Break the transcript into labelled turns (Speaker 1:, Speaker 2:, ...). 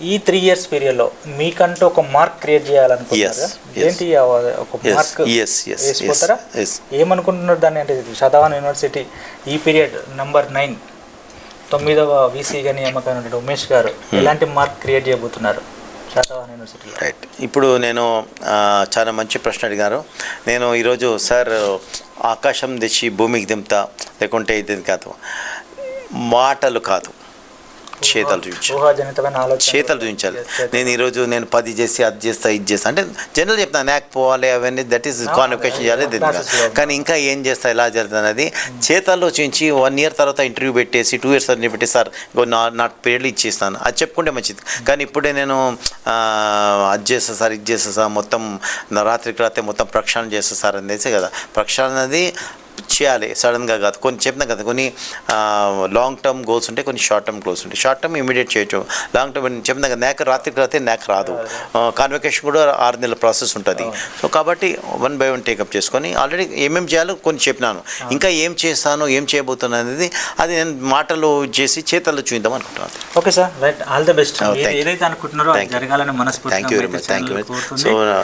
Speaker 1: ఈ three years పీరియడ్లో మీకంటూ ఒక మార్క్ క్రియేట్ చేయాలనుకుంటున్నారు. ఏంటి ఒక మార్క్ వేసిపోతారా. ఏమనుకుంటున్నారు దాన్ని? అంటే శతవాన్ యూనివర్సిటీ ఈ పీరియడ్ నంబర్ నైన్ తొమ్మిదవ వీసీగా నియామకమైన ఉమేష్ గారు
Speaker 2: Hmm.
Speaker 1: ఎలాంటి మార్క్ క్రియేట్ చేయబోతున్నారు
Speaker 2: రైట్ ఇప్పుడు నేను చాలా మంచి ప్రశ్న అడిగారు. నేను ఈరోజు సార్ ఆకాశం తెచ్చి భూమికి దింపుతా లేకుంటే ఇది కాదు. మాటలు కాదు. చేతలు చూపించాలి. చేతలు చూపించాలి నేను ఈరోజు నేను పది చేసి అది చేస్తా ఇది చేస్తా అంటే జనరల్ చెప్తాను నాకు పోవాలి అవన్నీ దట్ ఈస్ కాన్వకేషన్ చేయాలి. కానీ ఇంకా ఏం చేస్తా ఎలా జరుగుతుంది అనేది చేతల్లో చూపించి వన్ ఇయర్ తర్వాత ఇంటర్వ్యూ పెట్టేసి టూ ఇయర్స్ అని పెట్టి సార్ నా నా పీరియడ్లో ఇచ్చేస్తాను. అది చెప్పుకుంటే మంచిది. కానీ ఇప్పుడే నేను అది చేస్తా సార్ ఇది చేస్తా సార్ మొత్తం రాత్రికి రాత్రి మొత్తం ప్రక్షాళన చేస్తా సార్ అనేసి కదా. ప్రక్షాళన అనేది చేయాలి. సడన్గా కాదు. కొన్ని చెప్పినా కదా కొన్ని లాంగ్ టర్మ్ గోల్స్ ఉంటాయి కొన్ని షార్ట్ టర్మ్ గోల్స్ ఉంటాయి షార్ట్ టర్మ్ ఇమీడియట్ చేయొచ్చు. లాంగ్ టర్మ్ చెప్పినా కదా నాక్ రాత్రికి రాత్రి నాక్ రాదు. కాన్వకేషన్ కూడా ఆరు నెలల ప్రాసెస్ ఉంటుంది. సో కాబట్టి one by one take up చేసుకొని ఆల్రెడీ ఏమేమి చేయాలో కొన్ని చెప్పినాను. ఇంకా ఏం చేస్తాను ఏం చేయబోతున్నాను అనేది అది నేను మాటలు చేసి చేతల్లో చూద్దాం అనుకుంటున్నాను
Speaker 1: okay sir right all the best. ఏదైతే అనుకుంటున్నారో. జరగాలని మనస్ఫూర్తిగా
Speaker 2: thank you very much thank you. So